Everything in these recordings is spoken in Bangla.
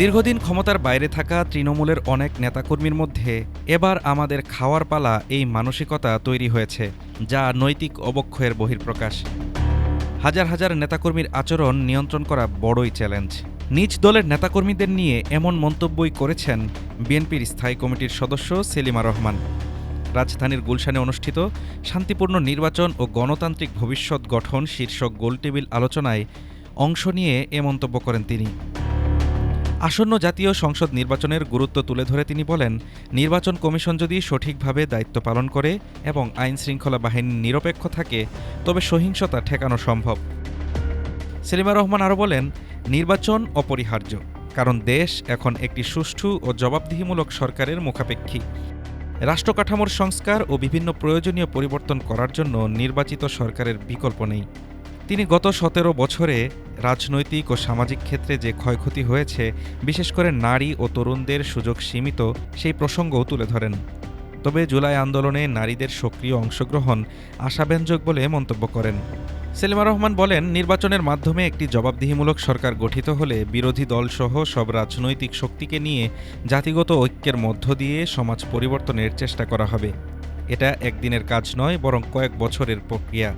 দীর্ঘদিন ক্ষমতার বাইরে থাকা তৃণমূলের অনেক নেতাকর্মীর মধ্যে এবার আমাদের খাওয়ার পালা এই মানসিকতা তৈরি হয়েছে, যা নৈতিক অবক্ষয়ের বহির্প্রকাশ হাজার হাজার নেতাকর্মীর আচরণ নিয়ন্ত্রণ করা বড়ই চ্যালেঞ্জ। নিজ দলের নেতাকর্মীদের নিয়ে এমন মন্তব্যই করেছেন বিএনপির স্থায়ী কমিটির সদস্য সেলিমা রহমান। রাজধানীর গুলশানে অনুষ্ঠিত শান্তিপূর্ণ নির্বাচন ও গণতান্ত্রিক ভবিষ্যৎ গঠন শীর্ষক গোলটেবিল আলোচনায় অংশ নিয়ে এ মন্তব্য করেন তিনি। আসন্ন জাতীয় সংসদ নির্বাচনের গুরুত্ব তুলে ধরে তিনি বলেন, নির্বাচন কমিশন যদি সঠিকভাবে দায়িত্ব পালন করে এবং আইন শৃঙ্খলা বাহিনী নিরপেক্ষ থাকে, তবে সহিংসতা ঠেকানো সম্ভব। সেলিমা রহমান আরও বলেন, নির্বাচন অপরিহার্য, কারণ দেশ এখন একটি সুষ্ঠু ও জবাবদিহিমূলক সরকারের মুখাপেক্ষী। রাষ্ট্রকাঠামোর সংস্কার ও বিভিন্ন প্রয়োজনীয় পরিবর্তন করার জন্য নির্বাচিত সরকারের বিকল্প নেই। তিনি গত সতেরো বছরে রাজনৈতিক ও সামাজিক ক্ষেত্রে যে ক্ষয়ক্ষতি হয়েছে, বিশেষ করে নারী ও তরুণদের সুযোগ সীমিত, সেই প্রসঙ্গও তুলে ধরেন। তবে জুলাই আন্দোলনে নারীদের সক্রিয় অংশগ্রহণ আশাব্যঞ্জক বলে মন্তব্য করেন। সেলিমা রহমান বলেন, নির্বাচনের মাধ্যমে একটি জবাবদিহিমূলক সরকার গঠিত হলে বিরোধী দলসহ সব রাজনৈতিক শক্তিকে নিয়ে জাতিগত ঐক্যের মধ্য দিয়ে সমাজ পরিবর্তনের চেষ্টা করা হবে। এটা একদিনের কাজ নয়, বরং কয়েক বছরের প্রক্রিয়া।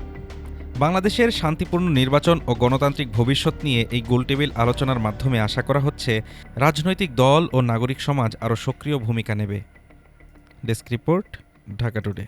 বাংলাদেশের শান্তিপূর্ণ নির্বাচন ও গণতান্ত্রিক ভবিষ্যৎ নিয়ে এই গোলটেবিল আলোচনার মাধ্যমে আশা করা হচ্ছে রাজনৈতিক দল ও নাগরিক সমাজ আরও সক্রিয় ভূমিকা নেবে। Desk report, Dhaka today.